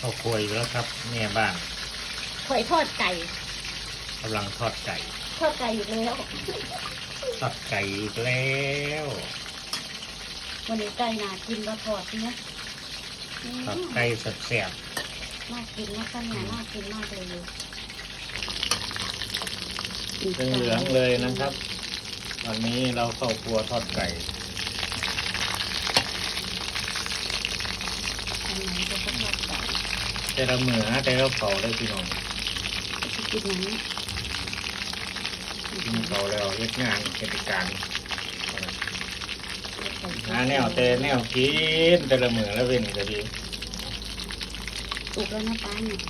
เข้าครัวอยู่แล้วครับแม่บ้านข่อยทอดไก่กำลังทอดไก่ ทอดไก่อยู่แล้วทอดไก่อีกแล้ววันนี้ไก่น่ากินเราทอดเนี่ยอืมทอดไก่แซ่บน่ากินมากค่ะเนี่ยน่ากินมากเลยๆเหลืองๆเลยนะครับวันนี้เราเข้าครัวทอดไก่อันไหนจะทอดไก่ แต่ละมือฮะแต่ละเผาได้พี่น้องจะกินนั้นกินเผาแล้วเฮ็ดงานเหตุการณ์หาแนวแต่แนวกินแต่ละมือแล้วเว้นก็ดีสุกแล้วนะป้าเนี่ย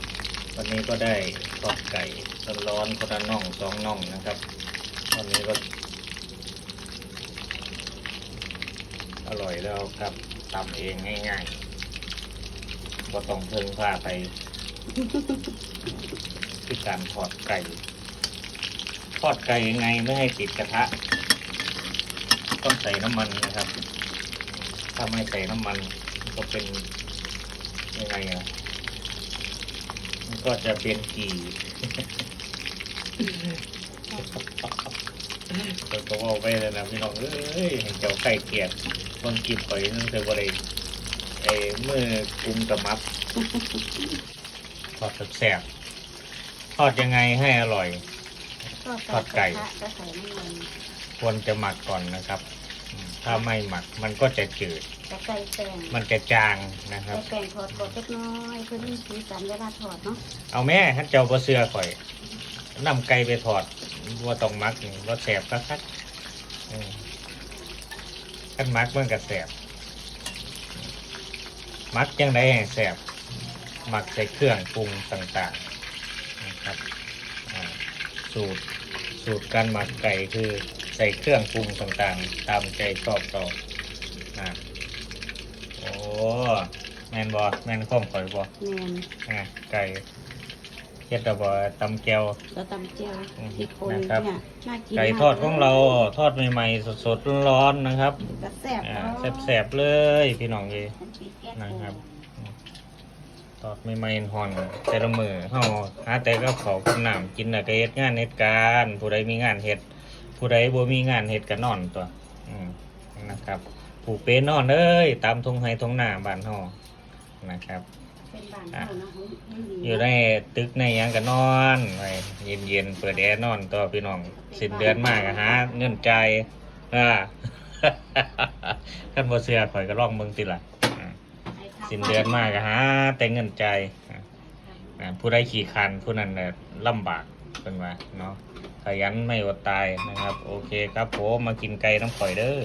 วันนี้ก็ได้ทอดไก่ร้อนๆคนละน่องสองน่องนะครับวันนี้ก็อร่อยแล้วครับทำเองง่ายๆ ก็ต้องเพิ่งพาไปที่การทอดไก่ ทอดไก่ยังไงไม่ให้ติดกระทะ ต้องใส่น้ำมันนะครับ ถ้าไม่ใส่น้ำมันก็เป็นยังไงอะมันก็จะเป็นกี่ก็ว่าไปเลยนะพี่น้องเอ้ยให้เจ้าไก่เกลียดคนกินไปนั่นคือว่าไร ไอ้มือกุมกระมับทอดแซ่บๆทอดยังไงให้อร่อย ทอดไก่กระทะก็ใส่น้ำมันควรจะหมักก่อนนะครับอืมถ้าไม่หมักมันก็จะจืด แต่ไก่แป้งมันจะจางนะครับไก่แป้งทอดก่อนเล็กน้อยเพื่อมีสีสันเวลาทอดเนาะเอาแม่ท่านเจ้าบ่เสื้อข่อยนำไก่ไปทอดว่าต้องหมักนี่ว่าแสบคักคักๆอืมคันหมักมันก็แสบห มักยังไงให้แสบหมักใส่เครื่องปรุงต่างๆนะครับอ่าสูตรสูตรการหมักไก่คือใส่เครื่องปรุงต่างๆ ตามใจชอบเราอ่าโอ้แมนบอแมนข้อมข่อยบอแมนอะไก่ เฮ็ดดอกบัวตำแก้วแล้วตำเจียวอืมพริกโคนนะครับเนี่ยน่ากินไก่มทอดของเราทอดใหม่ๆสดๆร้อนๆนะครับกระแซ่บอ่าเนาะแซ่บๆเลยพี่น้องเอยมันมีแก้นะครับอืมทอดใหม่ๆห่อนแต่ละมือเฮาหาแต่กับเขาวกับน้ำกินน่ะก็เฮ็ดงานเฮ็ดการผู้ใดมีงานเฮ็ดผู้ใดบ่มีงานเฮ็ดก็นอนตัวอืมนะครับ ผู้เป็นนอนเอ้ยตามทุ่งไร่ทุ่งนาบ้านเฮานะครับ อยู่ในตึกในยังก็นอนไปเย็นเย็นๆเปิดแอร์นอนต่อพี่น้องสิ้นเดือนมากอะหาเงินใจายอ่าขั้นบ่เสือข่อยก็ลองเบิ่งติละสิ้นเดือนมากอะแต่เงินใจผู้ใดขี่คันผู้นั้นลำบากเป็นว่าเนาะขยันไม่อดตายนะครับ โอเคครับผมมากินไก่น้ำข่อยเด้อ